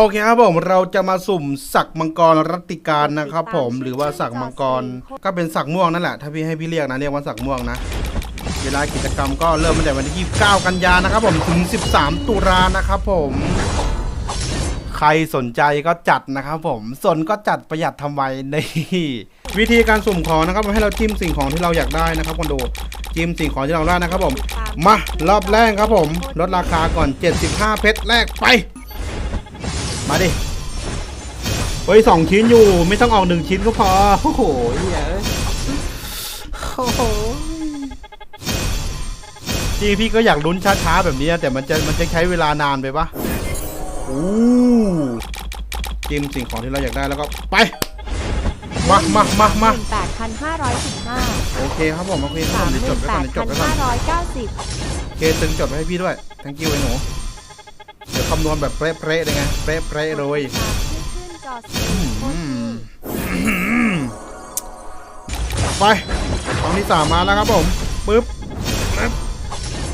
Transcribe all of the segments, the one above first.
โอเคครับผมเราจะมาสุ่มสักมังกรรัตติการนะครับ ผมหรือว่าสักมังกรก็เป็นสักม่วงนั่นแหละถ้าพี่ให้พี่เรียกนะเรียกว่าสักม่วงนะเวลากิจกรรมก็เริ่มตั้งแต่วันที่ 29 กันยานะครับ ผมถึง 13 ตุลานะครับผมใครสนใจก็จัดนะครับผมสนก็จัดประหยัดทำไวในวิธีการสุ่มของนะครับให้เราจิ้มสิ่งของที่เราอยากได้นะครับคนดูจิ้มสิ่งของที่เราได้นะครับผมมารอบแรกครับผม ลดราคาก่อน 75 เพชรแรกไป มาดิเฮ้ยสองชิ้นอยู่ไม่ต้องออกหนึ่งชิ้นก็พอโอ้โหเหี้ยเอ้ยโอ้โหจริงพี่ก็อยากลุ้นช้าๆแบบนี้นะแต่มันจะมันจะใช้เวลานานไปปะอู้จิ้มสิ่งของที่เราอยากได้แล้วก็ไปมามามามาแปดพันห้าร้อยสิบห้าโอเคครับผมโอเคครับสาผมมเดี๋ยวหจมื่ดนไว้แปก่อนดเดี๋ยวจดไว้ก่อนพันห้าร้อยเก้าสิบโอเคตึงจดไว้ให้พี่ด้วย thank you ไอ้หนูเดี๋ยว คำนวณแบบเป๊ะๆเลยไงเป๊ะๆเลยขึ้นจอสีโครอืมไปกองที่สามมาแล้วครับผมปึ๊บปึ๊บ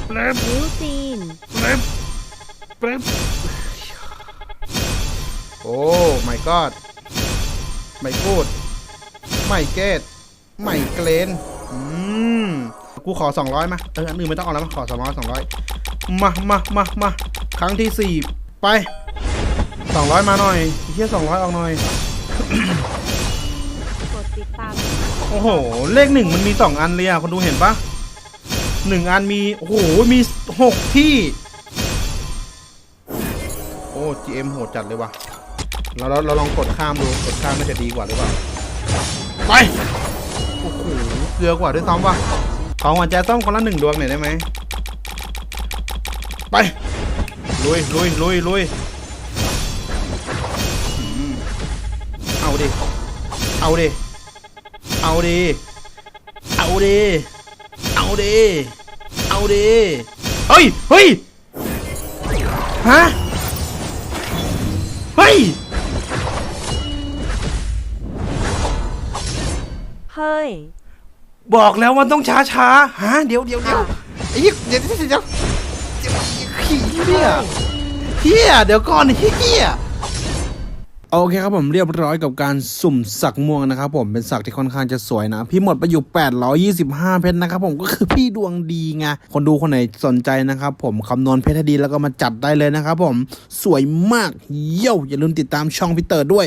ปึ๊บนิ้วจีนปึ๊บปึ๊บโอ้ my god ไม่พูด ไม่เกตไม่เกรนอืมกูขอ 200มาเอออันอื่นไม่ต้องเอาแล้วมาขอ 200 200 มามามามา ครั้งที่4ไป200มาหน่อยเฮีย200ออกหน่อย กดติดตามโอ้โห เลขหนึ่งมันมีสองอันเลยอะคนดูเห็นปะหนึ่งอันมี โอ้โห มีหกที่ โอ้ GM โหดจัดเลยว่ะ เราเราเราลองกดข้ามดู กดข้ามน่าจะดีกว่าหรือเปล่า ไป โอ้โหเกลือกว่าด้วยซ้ำว่ะ ขอหัวใจต้องคนละหนึ่งดวงหน่อยได้ไหม ไป ลุยลุยลุยลุยอืมเอาดิ เอาดิ เอาดิ เอาดิ เอาดิ เอาดิ เฮ้ย เฮ้ย ฮะ เฮ้ย เฮ้ย บอกแล้วว่าต้องช้าช้าๆฮะ เดี๋ยวเดี๋ยวเดี๋ยวไอ้เหี้ยเดี๋ยวเดี๋ยวเดี๋ยวเดี๋ยวขี้ เหี้ยเฮียเดี๋ยวก่อนเหี้ยโอเคครับผมเรียบร้อยกับการสุ่มสักม่วงนะครับผมเป็นสักที่ค่อนข้างจะสวยนะ พี่หมดไปอยู่ 825 เพชรนะครับผมก็คือพี่ดวงดีไงคนดูคนไหนสนใจนะครับผมคำนวณเพชรให้ดีแล้วก็มาจัดได้เลยนะครับผมสวยมากเยี่ยวอย่าลืมติดตามช่องพี่เตอร์ด้วย